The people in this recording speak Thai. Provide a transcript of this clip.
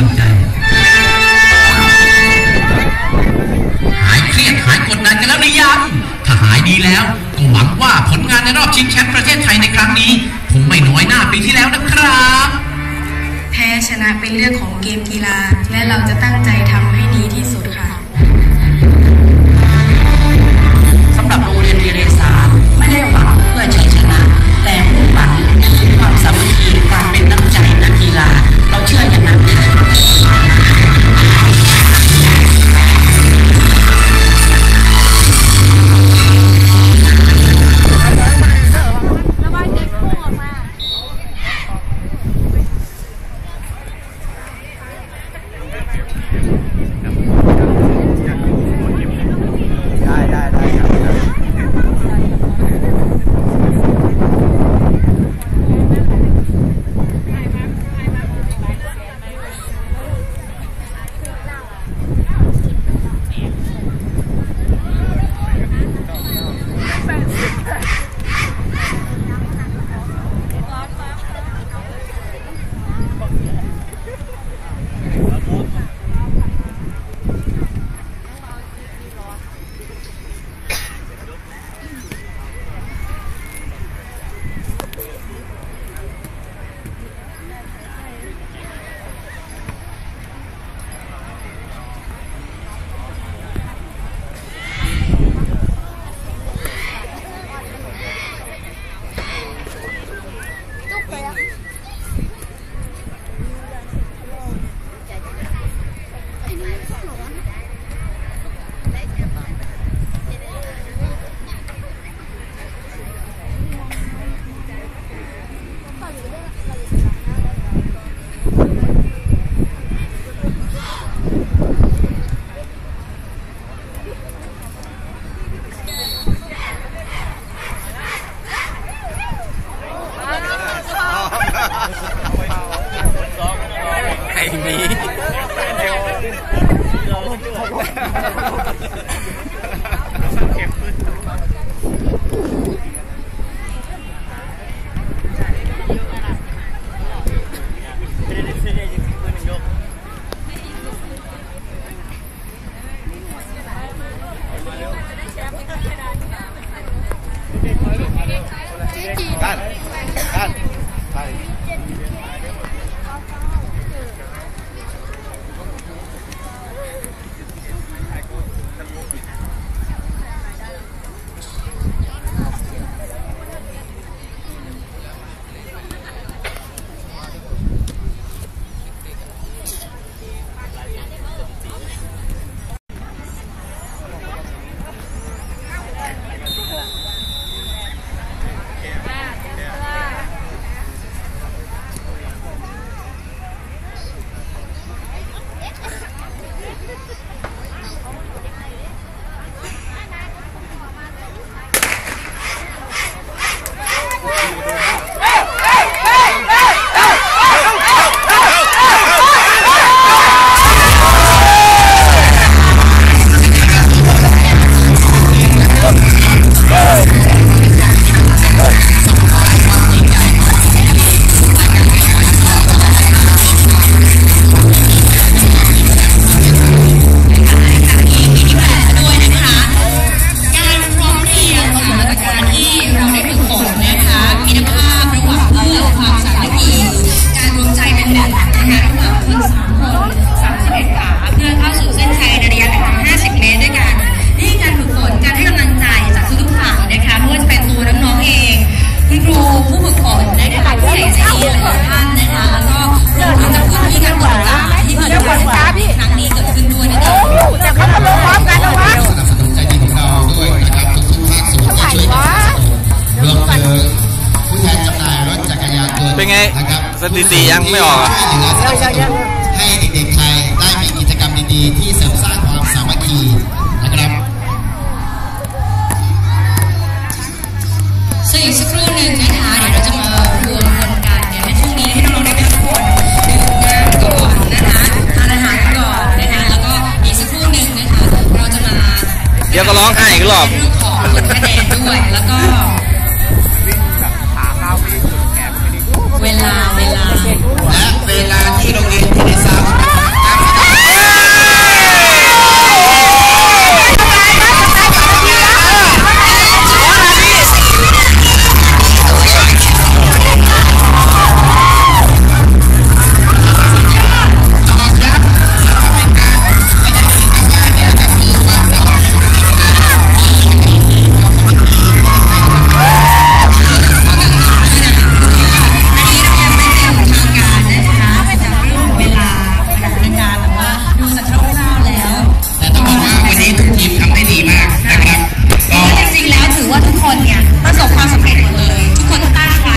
ลังใจ หายเครียดหายกดดันกันแล้วหรือยังถ้าหายดีแล้วก็หวังว่าผลงานในรอบชิงแชมป์ประเทศไทยในครั้งนี้คงไม่น้อยหน้าปีที่แล้วนะครับ แพ้ชนะเป็นเรื่องของเกมกีฬา และเราจะตั้งใจทำให้ดีที่สุด สถิติยังไม่ออกช่ให้เด็กๆไทยได้มีกิจกรรมดีๆ ที่เสริมสร้างความสามัคคีนะครับซึ่งอีกสักครู่หนึ่งนะคะเดี๋ยวเราจะมารวมพนการเดี๋ยวในช่วงนี้ให้น้องๆได้พักผ่อนดื่มน้ำก่อนนะคะทานอาหารก่อนนะคะแล้วก็อีกสักครู่หนึ่งนะคะเราจะมาเดี๋ยวก็ร้องไห้อีกรอบเรื่งของผลคะแนนด้วยแล้วก็เวลา novela, quiero que.